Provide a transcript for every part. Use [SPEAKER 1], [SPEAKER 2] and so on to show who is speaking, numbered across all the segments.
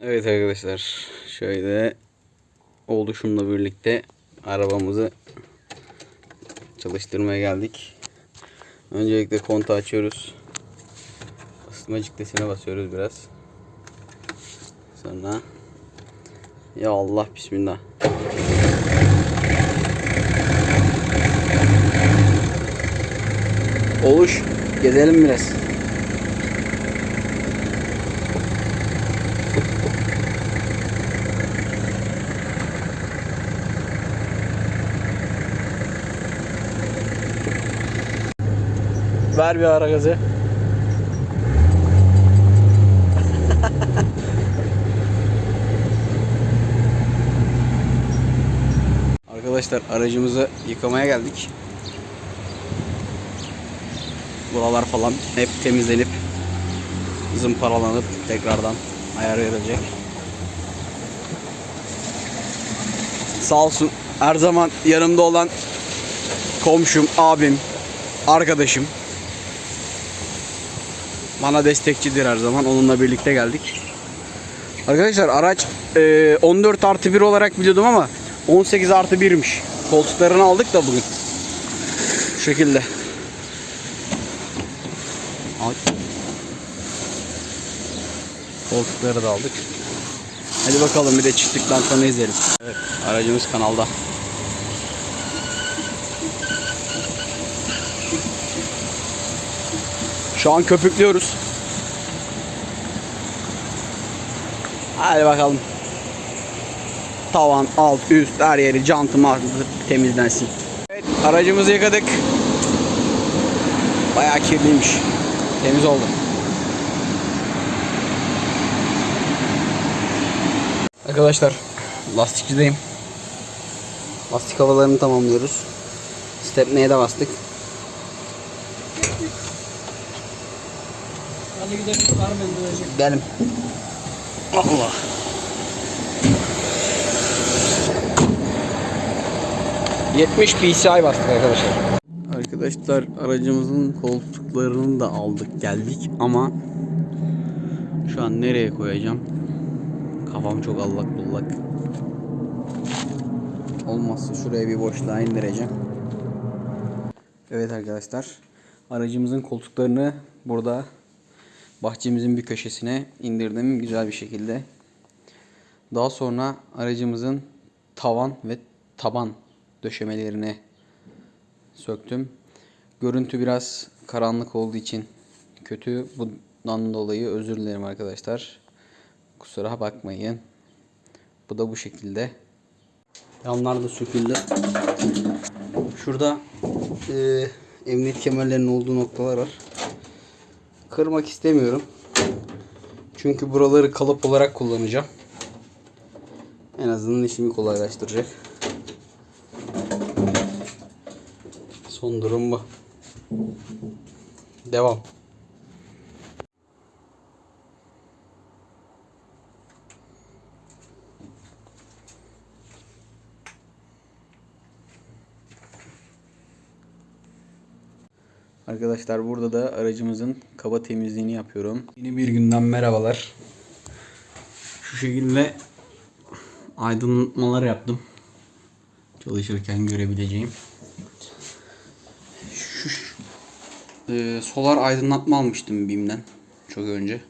[SPEAKER 1] Evet arkadaşlar şöyle oluşumla birlikte arabamızı çalıştırmaya geldik. Öncelikle kontağı açıyoruz. Isıtma ciklesine basıyoruz biraz. Sonra ya Allah bismillah. Oluş gezelim biraz. Ver bir ara gazı. Arkadaşlar aracımızı yıkamaya geldik. Buralar falan hep temizlenip zımparalanıp tekrardan ayar verilecek. Sağ olsun her zaman yanımda olan komşum, abim, arkadaşım. Bana destekçidir her zaman. Onunla birlikte geldik. Arkadaşlar araç e, 14 artı 1 olarak biliyordum ama 18 artı 1'miş. Koltuklarını aldık da bugün. Şu şekilde. Koltukları da aldık. Hadi bakalım bir de çıktıktan sonra izleyelim. Evet aracımız kanalda. Şu an köpüklüyoruz. Hadi bakalım. Tavan, alt, üst, her yeri cantı mantı temizlensin. Evet, aracımızı yıkadık. Bayağı kirliymiş. Temiz oldu. Arkadaşlar, lastikçideyim. Lastik havalarını tamamlıyoruz. Stepneye de bastık.
[SPEAKER 2] Hadi gidelim Carmen dönecek.
[SPEAKER 1] Gidelim. Allah. ...70 PCI bastık arkadaşlar. Arkadaşlar aracımızın koltuklarını da aldık geldik ama... ...şu an nereye koyacağım? Kafam çok allak bullak. Olmazsa şuraya bir boşluğa indireceğim. Evet arkadaşlar. Aracımızın koltuklarını burada bahçemizin bir köşesine indirdim güzel bir şekilde. Daha sonra aracımızın tavan ve taban döşemelerini söktüm. Görüntü biraz karanlık olduğu için kötü. Bundan dolayı özür dilerim arkadaşlar. Kusura bakmayın. Bu da bu şekilde. Yanlar da söküldü. Şurada e, emniyet kemerlerinin olduğu noktalar var. Kırmak istemiyorum. Çünkü buraları kalıp olarak kullanacağım. En azından işimi kolaylaştıracak. Son durum bu. Devam. Arkadaşlar burada da aracımızın kaba temizliğini yapıyorum. Yeni bir günden merhabalar. Şu şekilde aydınlatmalar yaptım. Çalışırken görebileceğim. Şu e, solar aydınlatma almıştım BİM'den çok önce.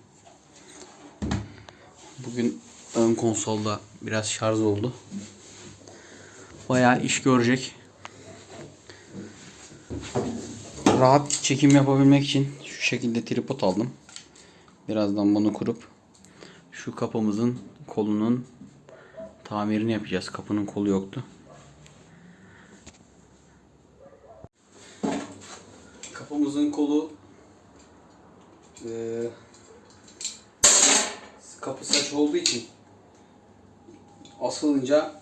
[SPEAKER 1] Bugün ön konsolda biraz şarj oldu. Bayağı iş görecek. Rahat çekim yapabilmek için şu şekilde tripod aldım. Birazdan bunu kurup şu kapımızın kolunun tamirini yapacağız. Kapının kolu yoktu. Kapımızın kolu eee kapı saç olduğu için asılınca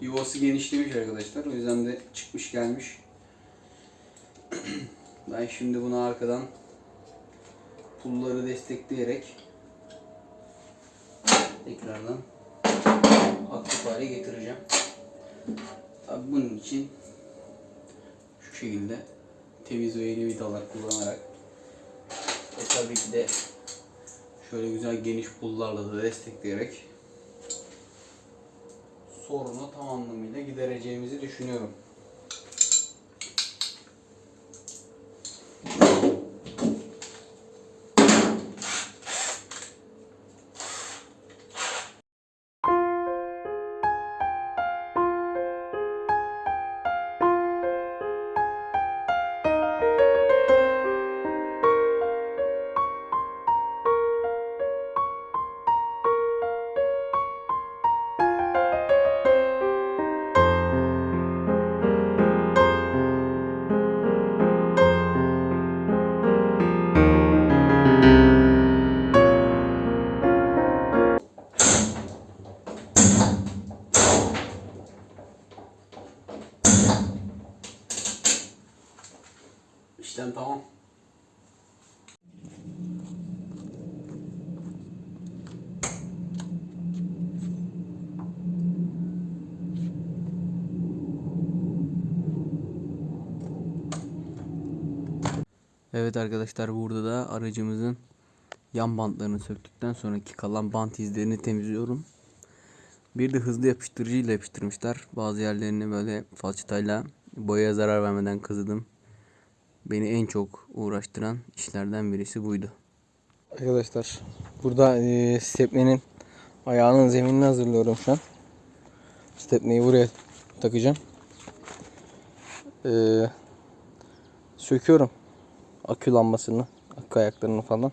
[SPEAKER 1] yuvası genişlemiş arkadaşlar. O yüzden de çıkmış gelmiş. Ben şimdi bunu arkadan pulları destekleyerek tekrardan aktif hale getireceğim. Tabi bunun için şu şekilde temiz ve yeni vidalar kullanarak ve tabii ki de Şöyle güzel geniş pullarla da destekleyerek sorunu tam anlamıyla gidereceğimizi düşünüyorum. İşlem tamam. Evet arkadaşlar burada da aracımızın yan bantlarını söktükten sonraki kalan bant izlerini temizliyorum. Bir de hızlı yapıştırıcı ile yapıştırmışlar. Bazı yerlerini böyle falçatayla boyaya zarar vermeden kazıdım. Beni en çok uğraştıran işlerden birisi buydu.
[SPEAKER 3] Arkadaşlar burada e, stepnenin ayağının zeminini hazırlıyorum şu an. Stepneyi buraya takacağım. E, söküyorum akü lambasını, akü ayaklarını falan.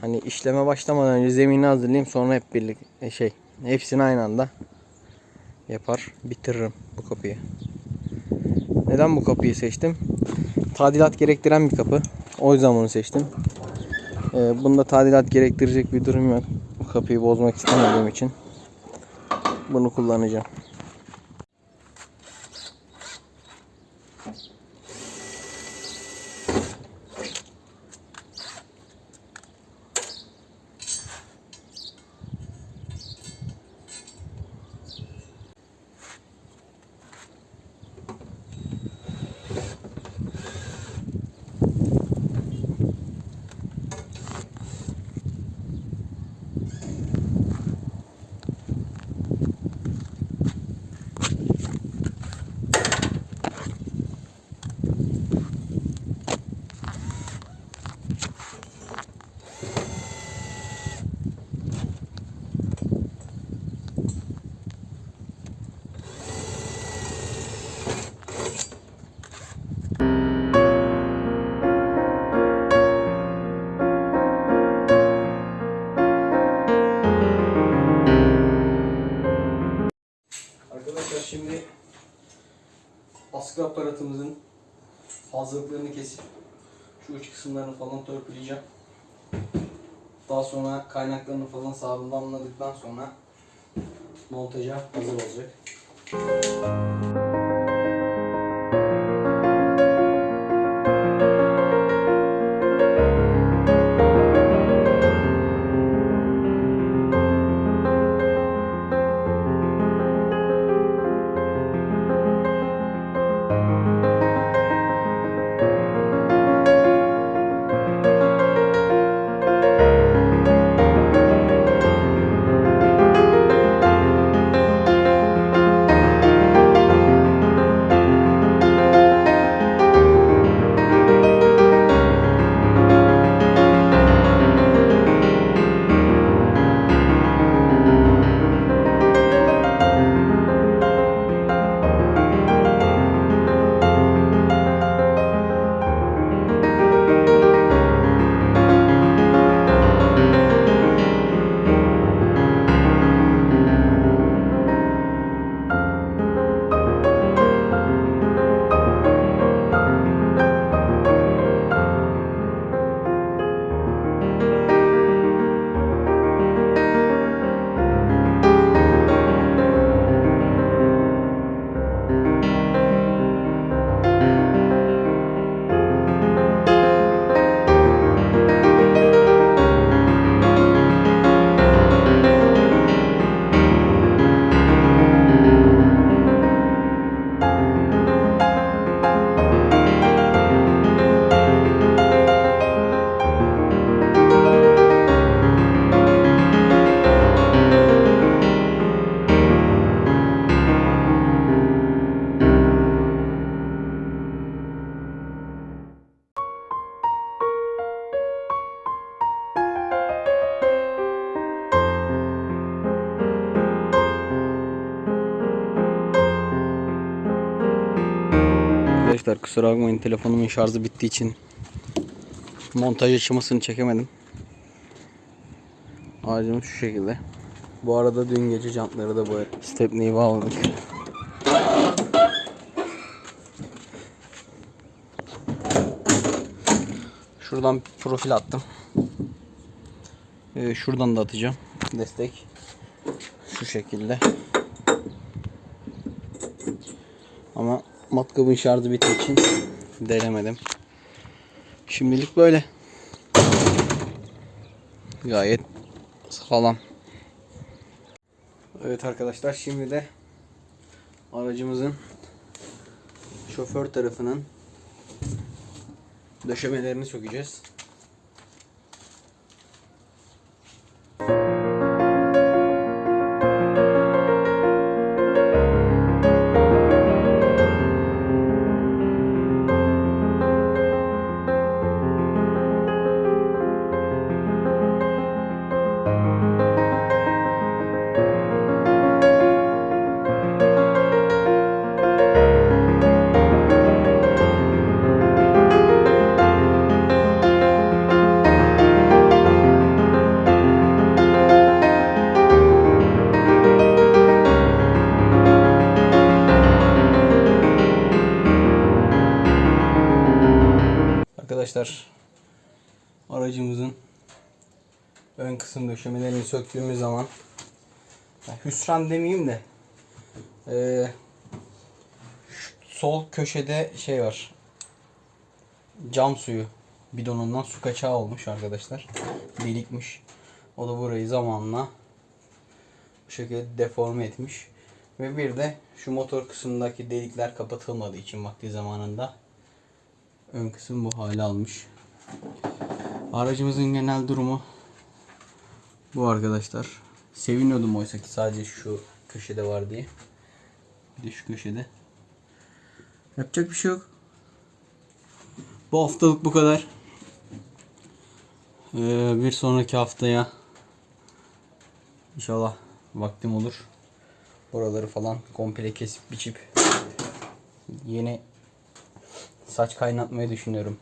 [SPEAKER 3] Hani işleme başlamadan önce zemini hazırlayayım sonra hep birlikte şey hepsini aynı anda yapar bitiririm bu kapıyı. Neden bu kapıyı seçtim? Tadilat gerektiren bir kapı. O yüzden bunu seçtim. Ee, bunda tadilat gerektirecek bir durum yok. Bu kapıyı bozmak istemediğim için bunu kullanacağım. Kısımlarını falan törpüleyeceğim. Daha sonra kaynaklarını falan sağlamladıktan sonra montaja hazır olacak. Arkadaşlar kusura bakmayın telefonumun şarjı bittiği için montaj aşamasını çekemedim. Aracımız şu şekilde. Bu arada dün gece jantları da boyadık. Stepney'i bağladık. Şuradan profil attım. Ee, şuradan da atacağım. Destek. Şu şekilde. Ama matkabın şarjı bittiği için denemedim. Şimdilik böyle. Gayet sağlam. Evet arkadaşlar şimdi de aracımızın şoför tarafının döşemelerini sökeceğiz. Arkadaşlar. Aracımızın ön kısım döşemelerini söktüğümüz zaman hüsran demeyeyim de şu sol köşede şey var. Cam suyu bidonundan su kaçağı olmuş arkadaşlar. Delikmiş o da burayı zamanla bu şekilde deforme etmiş. Ve bir de şu motor kısmındaki delikler kapatılmadığı için vakti zamanında ön kısım bu hale almış. Aracımızın genel durumu bu arkadaşlar. Seviniyordum oysa ki sadece şu köşede var diye. Bir de şu köşede. Yapacak bir şey yok. Bu haftalık bu kadar. Ee, bir sonraki haftaya inşallah vaktim olur. Buraları falan komple kesip biçip yeni saç kaynatmayı düşünüyorum.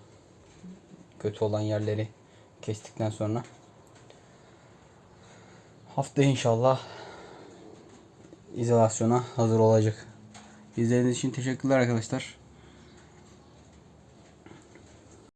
[SPEAKER 3] Kötü olan yerleri kestikten sonra. Haftaya inşallah izolasyona hazır olacak. İzlediğiniz için teşekkürler arkadaşlar.